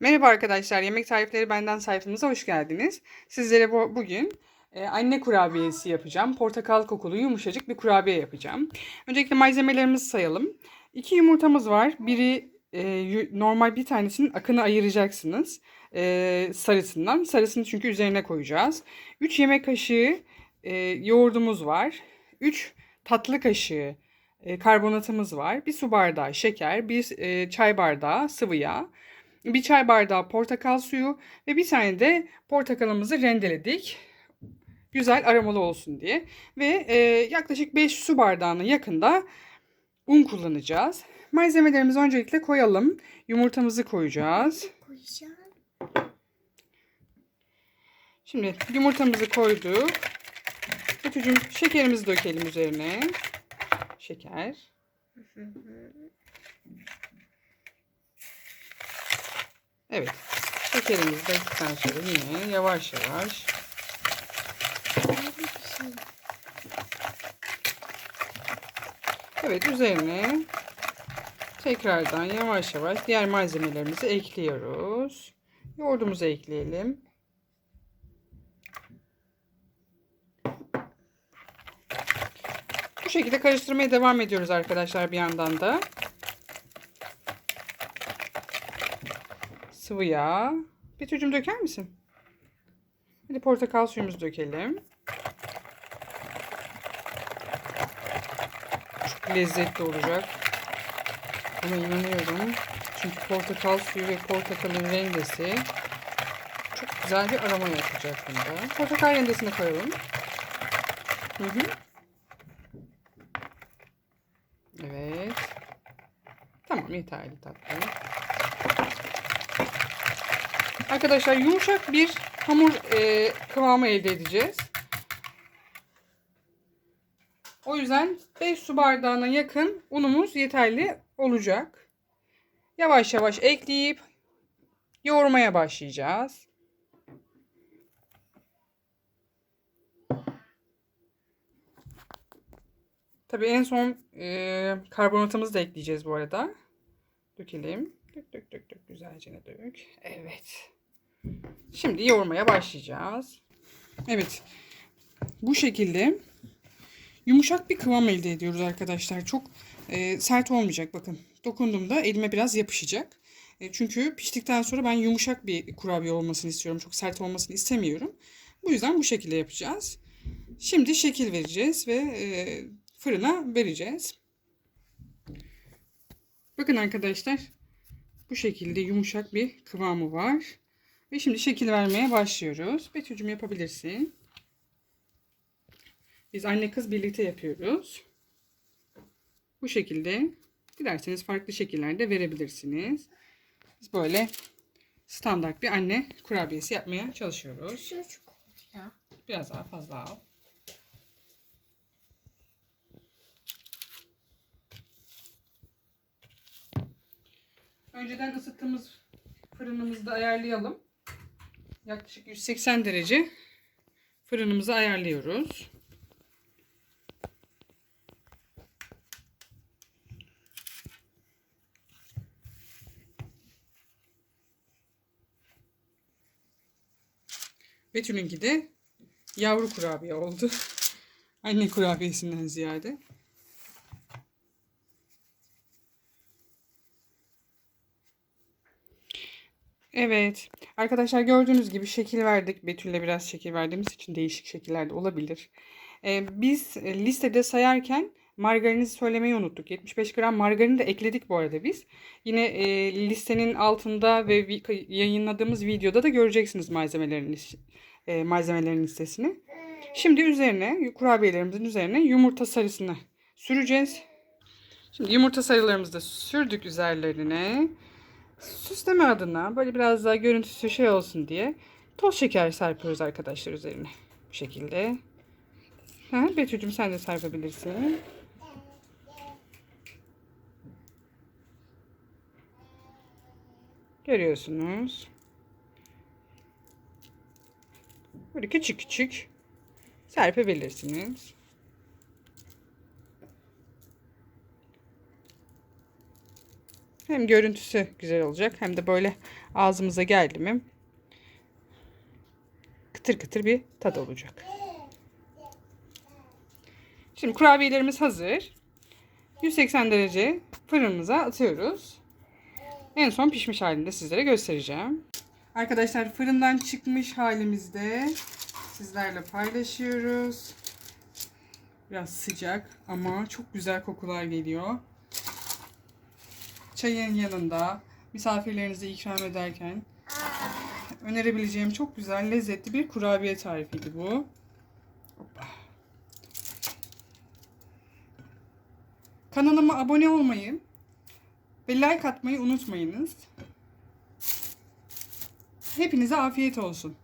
Merhaba arkadaşlar, Yemek Tarifleri Benden sayfamıza hoş geldiniz. Sizlere bu, bugün e, anne kurabiyesi yapacağım. Portakal kokulu yumuşacık bir kurabiye yapacağım. Öncelikle malzemelerimizi sayalım. İki yumurtamız var. Biri e, normal bir tanesinin akını ayıracaksınız. E, sarısından. Sarısını çünkü üzerine koyacağız. 3 yemek kaşığı e, yoğurdumuz var. 3 tatlı kaşığı e, karbonatımız var. Bir su bardağı şeker, bir e, çay bardağı sıvı yağ. Bir çay bardağı portakal suyu ve bir tane de portakalımızı rendeledik. Güzel aromalı olsun diye. Ve e, yaklaşık 5 su bardağına yakında un kullanacağız. Malzemelerimizi öncelikle koyalım. Yumurtamızı koyacağız. Koyacağım. Şimdi yumurtamızı koyduk. Kötücüm şekerimizi dökelim üzerine. Şeker. Evet. Şekerimizi döktükten sonra yine yavaş yavaş. Evet üzerine tekrardan yavaş yavaş diğer malzemelerimizi ekliyoruz. Yoğurdumuzu ekleyelim. Bu şekilde karıştırmaya devam ediyoruz arkadaşlar bir yandan da. Sıvı yağ. Betül'cüm döker misin? Hadi portakal suyumuzu dökelim. Çok lezzetli olacak. Buna inanıyorum. Çünkü portakal suyu ve portakalın rendesi çok güzel bir aroma yapacak bunda. Portakal rendesini koyalım. Hı hı. Evet. Tamam yeterli tatlım. Arkadaşlar yumuşak bir hamur e, kıvamı elde edeceğiz. O yüzden 5 su bardağına yakın unumuz yeterli olacak. Yavaş yavaş ekleyip yoğurmaya başlayacağız. Tabii en son e, karbonatımızı da ekleyeceğiz bu arada. Dökelim. Dök dök dök dök güzelce dök. Evet. Şimdi yoğurmaya başlayacağız. Evet. Bu şekilde yumuşak bir kıvam elde ediyoruz arkadaşlar. Çok e, sert olmayacak bakın. Dokunduğumda elime biraz yapışacak. E, çünkü piştikten sonra ben yumuşak bir kurabiye olmasını istiyorum. Çok sert olmasını istemiyorum. Bu yüzden bu şekilde yapacağız. Şimdi şekil vereceğiz ve e, fırına vereceğiz. Bakın arkadaşlar bu şekilde yumuşak bir kıvamı var. Ve şimdi şekil vermeye başlıyoruz. Betül'cüm yapabilirsin. Biz anne kız birlikte yapıyoruz. Bu şekilde dilerseniz farklı şekillerde verebilirsiniz. Biz böyle standart bir anne kurabiyesi yapmaya çalışıyoruz. Biraz daha fazla al. Önceden ısıttığımız fırınımızı da ayarlayalım. Yaklaşık 180 derece fırınımızı ayarlıyoruz. Betül'ünki de yavru kurabiye oldu. Anne kurabiyesinden ziyade. Evet. Arkadaşlar gördüğünüz gibi şekil verdik. Betül'le biraz şekil verdiğimiz için değişik şekillerde olabilir. Ee, biz e, listede sayarken margarini söylemeyi unuttuk. 75 gram margarini de ekledik bu arada biz. Yine e, listenin altında ve vi- yayınladığımız videoda da göreceksiniz malzemelerin e, malzemelerin listesini. Şimdi üzerine kurabiyelerimizin üzerine yumurta sarısını süreceğiz. Şimdi yumurta sarılarımızı da sürdük üzerlerine. Süsleme adına böyle biraz daha görüntüsü şey olsun diye toz şeker serpiyoruz arkadaşlar üzerine. Bu şekilde. Ha, Betül'cüm sen de serpebilirsin. Görüyorsunuz. Böyle küçük küçük serpebilirsiniz. Hem görüntüsü güzel olacak hem de böyle ağzımıza geldi mi kıtır kıtır bir tat olacak. Şimdi kurabiyelerimiz hazır. 180 derece fırınımıza atıyoruz. En son pişmiş halinde sizlere göstereceğim. Arkadaşlar fırından çıkmış halimizde sizlerle paylaşıyoruz. Biraz sıcak ama çok güzel kokular geliyor. Çayın yanında misafirlerinize ikram ederken önerebileceğim çok güzel lezzetli bir kurabiye tarifiydi bu. Kanalıma abone olmayı ve like atmayı unutmayınız. Hepinize afiyet olsun.